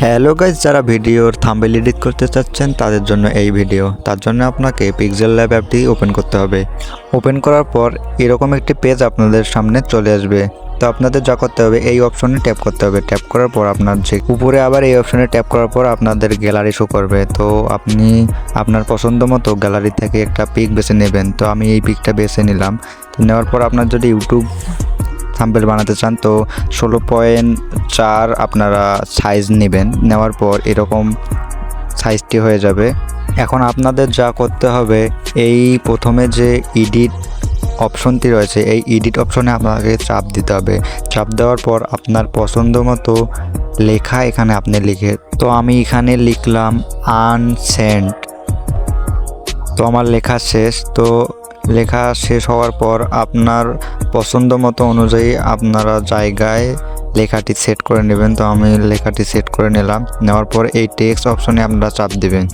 Hello guys যারা ভিডিওর thumbnail edit করতে চাচ্ছেন, তাদের জন্য এই ভিডিও তার জন্য আপনাকে পিক্সেল ল্যাব অ্যাপটি ওপেন করতে হবে। ওপেন করার পর এরকম একটি পেজ আপনাদের সামনে চলে আসবে। তো আপনাদের যা করতে হবে, এই অপশনে ট্যাপ করতে হবে। ট্যাপ করার পর আপনার যে উপরে আবার এই অপশনে ট্যাপ করার পর আপনাদের গ্যালারি শো করবে। তো আপনি আপনার পছন্দ মতো গ্যালারি থেকে একটা পিক বেছে নেবেন। তো আমি এই পিকটা বেছে নিলাম। নেওয়ার পর আপনার যদি ইউটিউব থাম্বেল বানাতে চান, তো ষোলো পয়েন্ট চার আপনারা সাইজ নেবেন। নেওয়ার পর এরকম সাইজটি হয়ে যাবে। এখন আপনাদের যা করতে হবে, এই প্রথমে যে এডিট অপশনটি রয়েছে, এই এডিট অপশনে আপনাকে চাপ দিতে হবে। চাপ দেওয়ার পর আপনার পছন্দ মতো লেখা এখানে আপনি লিখে, তো আমি এখানে লিখলাম আনসেন্ট তো আমার লেখা শেষ, তো লেখা শেষ হওয়ার পর আপনার পছন্দ মতো অনুযায়ী আপনারা জায়গায় লেখাটি সেট করে নেবেন। তো আমি লেখাটি সেট করে নিলাম। নেওয়ার পর এই টেক্সট অপশনে আপনারা চাপ দিবেন।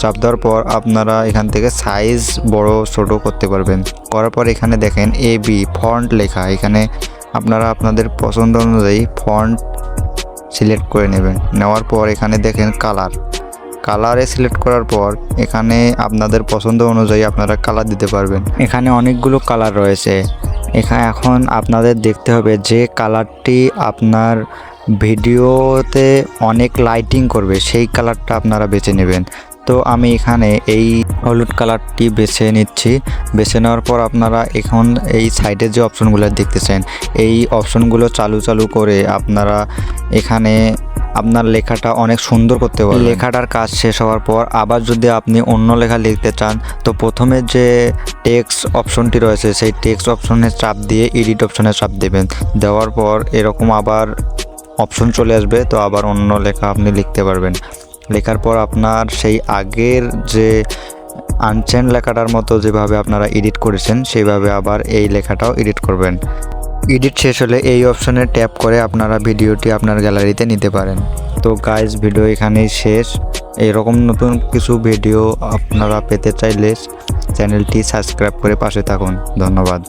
চাপ দেওয়ার পর আপনারা এখান থেকে সাইজ বড়, ছোট করতে পারবেন। করার পর এখানে দেখেন এ বি ফন্ট লেখা। এখানে আপনারা আপনাদের পছন্দ অনুযায়ী ফন্ট সিলেক্ট করে নেবেন। নেওয়ার পর এখানে দেখেন কালার কালারে সিলেক্ট করার পর এখানে আপনাদের পছন্দ অনুযায়ী আপনারা কালার দিতে পারবেন। এখানে অনেকগুলো কালার রয়েছে। এখানে এখন আপনাদের দেখতে হবে যে কালারটি আপনার ভিডিওতে অনেক লাইটিং করবে, সেই কালারটা আপনারা বেছে নেবেন। তো আমি এখানে এই হলুদ কালারটি বেছে নিচ্ছি। বেছে নেওয়ার পর আপনারা এখন এই সাইডে যে অপশনগুলো দেখতেছেন এই অপশনগুলো চালু চালু করে আপনারা এখানে আপনার লেখাটা অনেক সুন্দর করতে পারবেন। লেখাটার কাজ শেষ হওয়ার পর আবার যদি আপনি অন্য লেখা লিখতে চান, তো প্রথমে যে টেক্সট অপশনটি রয়েছে, সেই টেক্সট অপশনে চাপ দিয়ে এডিট অপশনে চাপ দেবেন। দেওয়ার পর এরকম আবার অপশন চলে আসবে, তো আবার অন্য লেখা আপনি লিখতে পারবেন। লেখার পর আপনার সেই আগের যে আনচেন লেখাটার মতো যেভাবে আপনারা এডিট করেছেন, সেইভাবে আবার এই লেখাটাও এডিট করবেন। এডিট শেষ হলে এই অপশনে ট্যাপ করে আপনারা ভিডিওটি আপনার গ্যালারিতে নিতে পারেন। তো গাইজ ভিডিও এখানেই শেষ। এরকম নতুন কিছু ভিডিও আপনারা পেতে চাইলে চ্যানেলটি সাবস্ক্রাইব করে পাশে থাকুন। ধন্যবাদ।